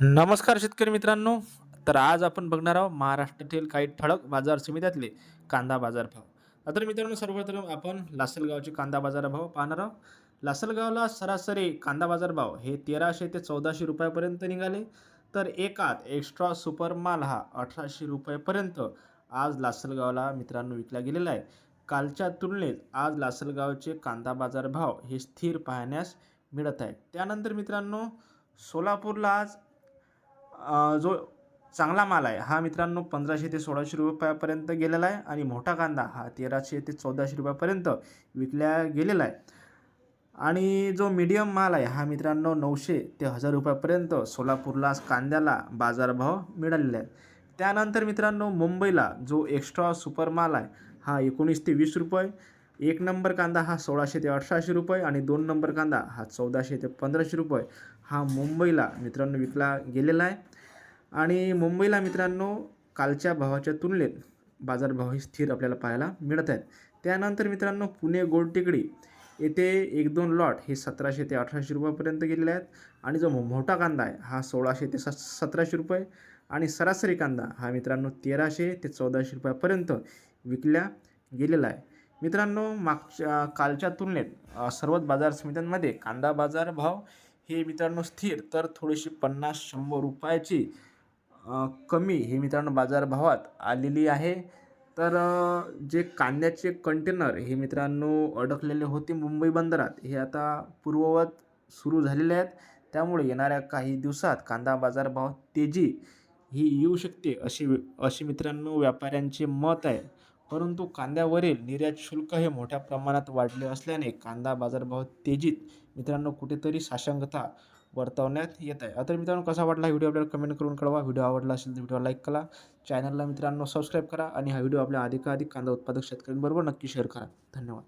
नमस्कार शेतकरी मित्रांनो. तर आज आपण बघणार आहोत महाराष्ट्रातील काही ठळक बाजार समित्यातले कांदा बाजार भाव. तर मित्रांनो सर्वप्रथम आपण लासलगावचे कांदा बाजार भाव पाहणार आहोत. लासलगावला सरासरी कांदा बाजार भाव हे तेराशे ते चौदाशे रुपयापर्यंत निघाले. तर एकात एक्स्ट्रा सुपर माल हा अठराशे रुपयापर्यंत आज लासलगावला मित्रांनो विकला गेलेला आहे. कालच्या तुलनेत आज लासलगावचे कांदा बाजार भाव हे स्थिर पाहण्यास मिळत आहे. त्यानंतर मित्रांनो सोलापूरला आज जो चांगला माल आहे हा मित्रांनो पंधराशे ते सोळाशे रुपयापर्यंत गेलेला आहे आणि मोठा कांदा हा तेराशे ते चौदाशे रुपयापर्यंत विकल्या गेलेला आहे. आणि जो मीडियम माल आहे हा मित्रांनो नऊशे ते हजार रुपयापर्यंत सोलापूरला कांद्याला बाजारभाव मिळालेला आहे त्यानंतर मित्रांनो मुंबईला जो एक्स्ट्रा सुपर माल आहे हा एकोणीस ते वीस रुपये एक नंबर कांदा हा सोळाशे ते अठराशे रुपये आणि दोन नंबर कांदा हा चौदाशे ते पंधराशे रुपये हा मुंबईला मित्रांनो विकला गेलेला आहे. आणि मुंबईला मित्रांनो कालच्या भावाच्या तुलनेत बाजारभावही स्थिर आपल्याला पाहायला मिळत आहेत. त्यानंतर मित्रांनो पुणे गोल्डटेकडी येथे एक दोन लॉट हे सतराशे ते अठराशे रुपयापर्यंत गेलेले आहेत. आणि जो मोठा कांदा आहे हा सोळाशे ते स सतराशे रुपये आणि सरासरी कांदा हा मित्रांनो तेराशे ते चौदाशे रुपयापर्यंत विकल्या गेलेला आहे. मित्रांनो मागच्या कालच्या तुलनेत सर्वच बाजार समित्यांमध्ये कांदा बाजार भाव हे मित्रांनो स्थिर तर थोडीशी पन्नास शंभर रुपयाची कमी हे मित्रांनो बाजारभावात आलेली आहे. तर जे कांद्याचे कंटेनर हे मित्रांनो अडकलेले होते मुंबई बंदरात हे आता पूर्ववत सुरू झालेले आहेत. त्यामुळे येणाऱ्या काही दिवसात कांदा बाजारभाव तेजी ही येऊ शकते अशी अशी मित्रांनो व्यापाऱ्यांचे मत आहे. परंतु कांद्यावरील निर्यात शुल्क हे मोठ्या प्रमाणात वाढले असल्याने कांदा बाजारभाव तेजीत मित्रांनो कुठेतरी साशंकता वर्तवण्यात येत आहे. आता मित्रांनो कसा वाटला हा व्हिडिओ आपल्याला कमेंट करून कळवा. व्हिडिओ आवडला असेल तर व्हिडिओ लाईक करा. चॅनलला मित्रांनो सबस्क्राईब करा आणि हा व्हिडिओ आपल्या अधिकाधिक कांदा उत्पादक शेतकऱ्यांबरोबर नक्की शेअर करा. धन्यवाद.